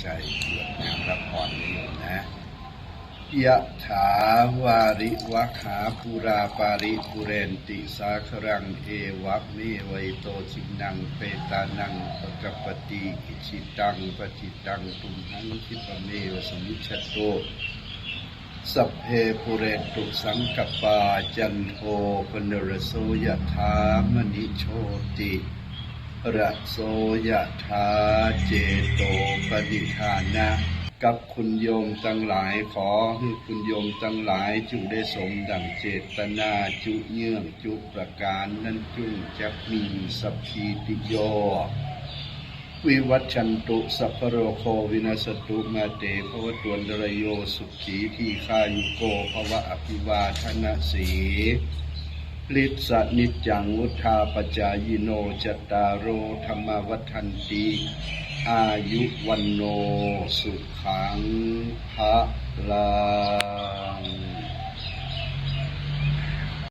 ใจเกิดงามรับพรนี้นะยะถาวาริวะขาภูราปาริปุเรนติสาครังเอวะเมไวโตจินังเปตานังปกปติอิชิตังปจิตังตุมหังคิปเมวสมิชชโตสัพเพปุเรนตุสังกปาจันโทปนรโสยะถามณิโชติ ระโสยถาเจโตปนิธานะ กับคุณโยมทั้งหลายขอให้คุณโยมทั้งหลายจุได้สมดังเจตนาจุเยื่องจุประการนั้นจุจะมีสัพพีติโยวิวัชชันตุสัพโรโควินาสตุมาเตภวตวนรโยสุขีทีฆายุโกภวะอภิวาทนาสี ลิสนิจังวุธาปจายโนจตารโอธรรมวัฒนตีอายุวันโนสุขังภะลา